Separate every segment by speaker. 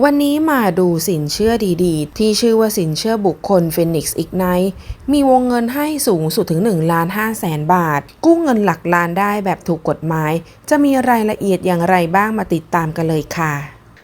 Speaker 1: วันนี้มาดูสินเชื่อดีๆ ที่ชื่อว่าสินเชื่อบุคคล Phoenix Ignite มีวงเงินให้สูงสุดถึง1ล้าน5แสนบาท กู้เงินหลักล้านได้แบบถูกกฎหมาย จะมีรายละเอียดอย่างไรบ้างมาติดตามกันเลยค่ะ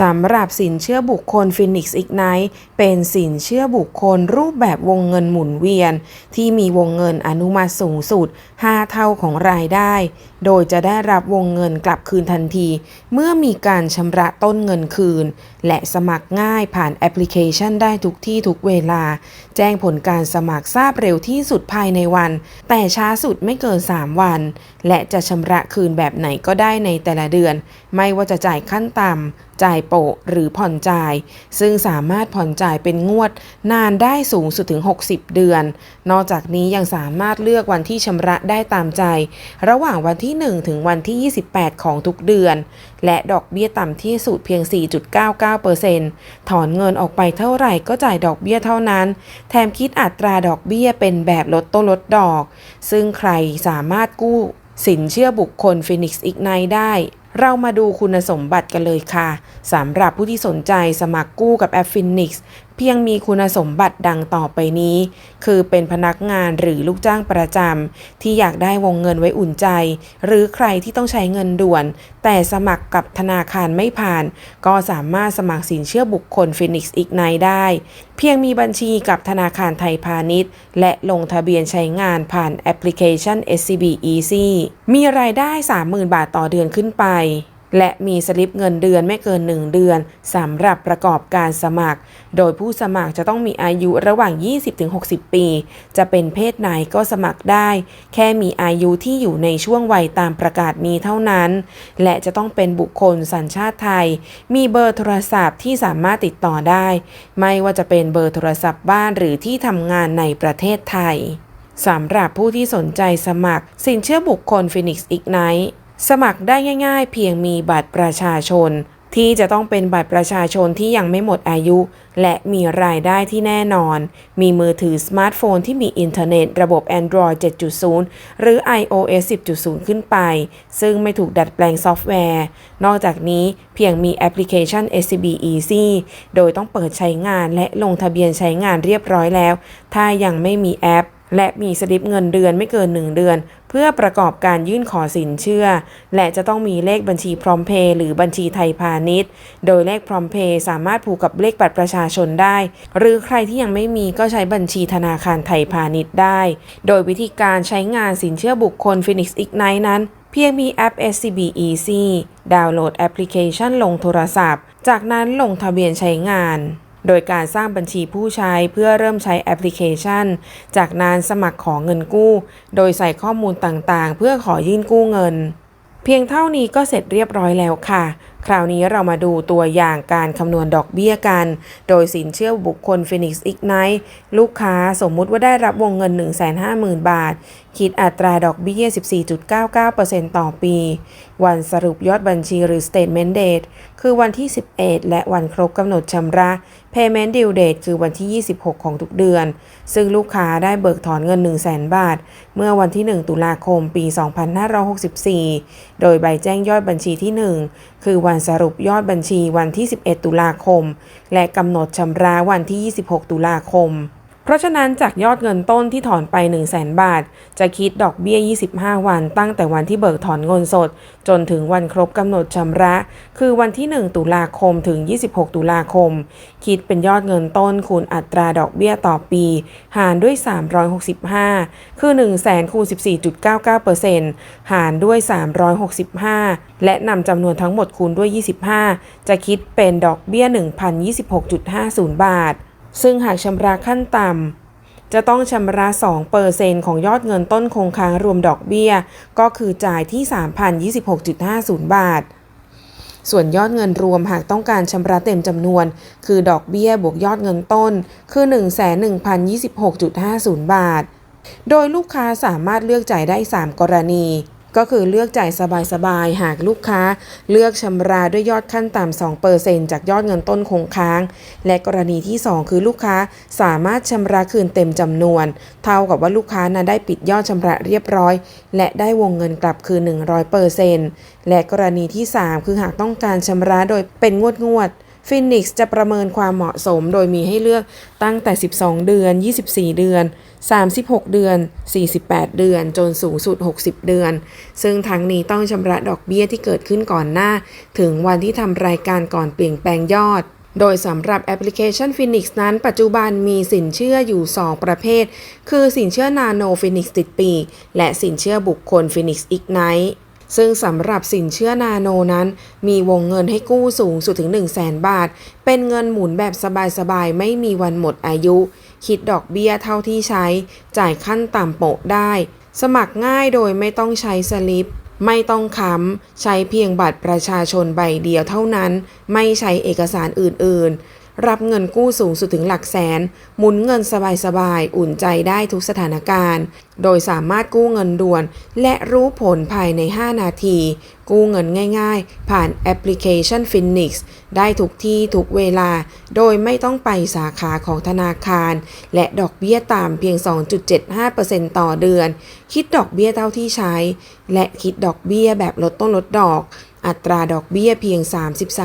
Speaker 1: สำหรับสินเชื่อบุคคล Phoenix Ignite เป็นสินเชื่อบุคคลรูปแบบวงเงินหมุนเวียน ที่มีวงเงินอนุมัติสูงสุด 5 เท่าของรายได้ โดยจะได้รับวงเงินกลับคืนทันที เมื่อมีการชำระต้นเงินคืน และสมัครง่ายผ่านแอปพลิเคชันได้ทุกที่ทุกเวลา แจ้งผลการสมัครทราบเร็วที่สุดภายในวัน แต่ช้าสุดไม่เกิน 3 วัน และจะชำระคืนแบบไหนก็ได้ในแต่ละเดือน ไม่ว่าจะจ่ายขั้นต่ำจ่ายโปะหรือผ่อนจ่าย ซึ่งสามารถผ่อนจ่ายเป็นงวดนานได้สูงสุดถึง 60 เดือน นอกจากนี้ยังสามารถเลือกวันที่ชำระได้ตามใจ ระหว่างวันที่ 1 ถึงวันที่ 28 ของทุกเดือน และดอกเบี้ยต่ำที่สุดเพียง 4.99%ถอนเงินออกไปเท่าไหร่ก็จ่ายดอกเบี้ยเท่านั้น แถมคิดอัตราดอกเบี้ยเป็นแบบลดต้นลดดอก ซึ่งใครสามารถกู้สินเชื่อบุคคล Phoenix Ignite ได้ เรามาดูคุณสมบัติกันเลยค่ะสำหรับผู้ที่สนใจสมัครกู้กับแอปฟินิกส์ เพียงมีคุณสมบัติดังต่อไปนี้ คือเป็นพนักงานหรือลูกจ้างประจำที่อยากได้วงเงินไว้อุ่นใจ หรือใครที่ต้องใช้เงินด่วน แต่สมัครกับธนาคารไม่ผ่าน ก็สามารถสมัครสินเชื่อบุคคล Phoenix Ignite ได้ เพียงมีบัญชีกับธนาคารไทยพาณิชย์ และลงทะเบียนใช้งานผ่านแอปพลิเคชัน SCB Easy มีรายได้ 30,000 บาทต่อเดือนขึ้นไป และมีสลิปเงินเดือนไม่เกิน 1 เดือนสำหรับประกอบการสมัคร โดยผู้สมัครจะต้องมีอายุระหว่าง 20-60 ปี จะเป็นเพศไหนก็สมัครได้ แค่มีอายุที่อยู่ในช่วงวัยตามประกาศนี้เท่านั้น และจะต้องเป็นบุคคลสัญชาติไทย มีเบอร์โทรศัพท์ที่สามารถติดต่อได้ ไม่ว่าจะเป็นเบอร์โทรศัพท์บ้านหรือที่ทำงานในประเทศไทยสำหรับผู้ที่สนใจสมัคร สินเชื่อบุคคล Phoenix Ignite สมัครได้ง่าย ๆ เพียงมีบัตรประชาชน ที่จะต้องเป็นบัตรประชาชนที่ยังไม่หมดอายุ และมีรายได้ที่แน่นอน มีมือถือสมาร์ทโฟนที่มีอินเทอร์เน็ต ระบบ Android 7.0 หรือ iOS 10.0 ขึ้นไป ซึ่งไม่ถูกดัดแปลงซอฟต์แวร์ นอกจากนี้เพียงมีแอปพลิเคชัน SCB Easy โดยต้องเปิดใช้งานและลงทะเบียนใช้งานเรียบร้อยแล้ว ถ้ายังไม่มีแอป และมีสลิปเงินเดือนไม่เกิน 1 เดือน เพื่อประกอบการยื่นขอสินเชื่อ และจะต้องมีเลขบัญชีพร้อมเพย์หรือบัญชีไทยพาณิชย์ โดยเลขพร้อมเพย์สามารถผูกกับเลขบัตรประชาชนได้ หรือใครที่ยังไม่มีก็ใช้บัญชีธนาคารไทยพาณิชย์ได้ โดยวิธีการใช้งานสินเชื่อบุคคล Phoenix Ignite นั้นเพียงมีแอป SCB Easy ดาวน์โหลดแอปพลิเคชันลงโทรศัพท์ จากนั้นลงทะเบียนใช้งาน โดยการสร้างบัญชีผู้ใช้เพื่อเริ่มใช้แอปพลิเคชัน จากนั้นสมัครขอเงินกู้ โดยใส่ข้อมูลต่างๆ เพื่อขอยื่นกู้เงิน เพียงเท่านี้ก็เสร็จเรียบร้อยแล้วค่ะ คราวนี้เรามาดูตัวอย่างการคำนวณดอกเบี้ยกัน โดยสินเชื่อบุคคล Phoenix Ignite ลูกค้าสมมุติว่าได้รับวงเงิน 150,000 บาท คิดอัตราดอกเบี้ย 14.99%ต่อปี วันสรุปยอดบัญชีหรือ Statement Date คือวันที่ 11 และวันครบกำหนดชำระ Payment Due Date คือวันที่ 26 ของทุกเดือน ซึ่งลูกค้าได้เบิกถอนเงิน 100,000 บาท เมื่อวันที่ 1 ตุลาคม ปี 2564 โดยใบแจ้งยอดบัญชีที่ 1 คือวันสรุปยอดบัญชีวันที่ 11 ตุลาคม และกำหนดชำระวันที่ 26 ตุลาคม เพราะฉะนั้นจากยอดเงินต้นที่ถอนไป 1 0 0 0 0แบาท จะคิดดอกเบี้ย 25 วัน ตั้งแต่วันที่เบิกถอนเงินสด จนถึงวันครบกำหนดชำระ คือวันที่ 1 ตุลาคมถึง 26 ตุลาคม คิดเป็นยอดเงินต้นคูณอัตราดอกเบี้ยต่อปี หารด้วย 365 คือ 1 0 0 0 0แสนคูณ14.99%หารด้วย 365 และนำจำนวนทั้งหมดคูณด้วย 25 จะคิดเป็นดอกเบี้ย 1,026.50 บาท ซึ่งหากชำระขั้นต่ำจะต้องชำระ2%ของยอดเงินต้นคงค้างรวมดอกเบี้ย ก็คือจ่ายที่ 3,026.50 บาท ส่วนยอดเงินรวมหากต้องการชำระเต็มจำนวน คือดอกเบี้ยบวกยอดเงินต้น คือ 1,1,026.50 บาท โดยลูกค้าสามารถเลือกจ่ายได้ 3 กรณี ก็คือเลือกจ่ายสบายๆ หากลูกค้า เลือกชำระด้วยยอดขั้นต่ำ2%จากยอดเงินต้นคงค้าง และกรณีที่ 2 คือลูกค้าสามารถชำระคืนเต็มจำนวน เท่ากับว่าลูกค้านั้นได้ปิดยอดชำระเรียบร้อย และได้วงเงินกลับคืน100%และกรณีที่ 3 คือหากต้องการชำระโดยเป็นงวดงวดๆ ฟินิกซ์จะประเมินความเหมาะสมโดยมีให้เลือกตั้งแต่ 12 เดือน 24 เดือน 36 เดือน 48 เดือน จนสูงสุด 60 เดือน ซึ่งทั้งนี้ต้องชำระดอกเบี้ยที่เกิดขึ้นก่อนหน้า ถึงวันที่ทำรายการก่อนเปลี่ยนแปลงยอดโดยสำหรับแอปพลิเคชัน Phoenix นั้น ปัจจุบันมีสินเชื่ออยู่ 2 ประเภท คือสินเชื่อ Nano Phoenix ติดปีกและสินเชื่อบุคคล Phoenix Ignite ซึ่งสำหรับสินเชื่อนาโนนั้น มีวงเงินให้กู้สูงสุดถึง 1 0 0 0 0 0บาท เป็นเงินหมุนแบบสบายๆ ไม่มีวันหมดอายุ คิดดอกเบี้ยเท่าที่ใช้ จ่ายขั้นต่ำโปะได้ สมัครง่ายโดยไม่ต้องใช้สลิป ไม่ต้องค้ำใช้เพียงบัตรประชาชนใบเดียวเท่านั้น ไม่ใช้เอกสารอื่นๆ รับเงินกู้สูงสุดถึงหลักแสน หมุนเงินสบายๆ อุ่นใจได้ทุกสถานการณ์ โดยสามารถกู้เงินด่วน และรู้ผลภายใน 5 นาที กู้เงินง่ายๆ ผ่านแอปพลิเคชัน Phoenix ได้ทุกที่ทุกเวลา โดยไม่ต้องไปสาขาของธนาคาร และดอกเบี้ยต่ำเพียง 2.75%ต่อเดือน คิดดอกเบี้ยเท่าที่ใช้ และคิดดอกเบี้ยแบบลดต้นลดดอก อัตราดอกเบี้ยเพียง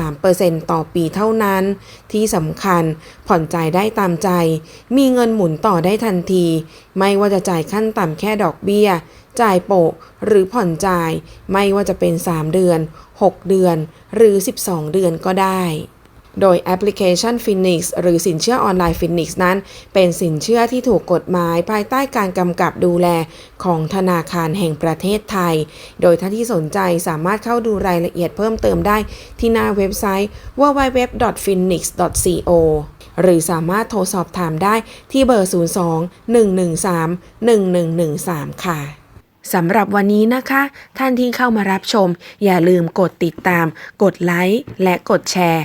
Speaker 1: 33%ต่อปีเท่านั้น ที่สำคัญผ่อนจ่ายได้ตามใจ มีเงินหมุนต่อได้ทันที ไม่ว่าจะจ่ายขั้นต่ำแค่ดอกเบี้ย จ่ายโปะหรือผ่อนจ่าย ไม่ว่าจะเป็น 3 เดือน 6 เดือน หรือ 12 เดือนก็ได้ โดยแอปพลิเคชัน Phoenix หรือสินเชื่อออนไลน์ Phoenix นั้น เป็นสินเชื่อที่ถูกกฎหมายภายใต้การกำกับดูแลของธนาคารแห่งประเทศไทย โดยท่านที่สนใจสามารถเข้าดูรายละเอียดเพิ่มเติมได้ที่หน้าเว็บไซต์ www.phoenix.co หรือสามารถโทรสอบถามได้ที่เบอร์ 02 113 1113 ค่ะสำหรับวันนี้นะคะ ท่านที่เข้ามารับชม อย่าลืมกดติดตาม กดไลค์และกดแชร์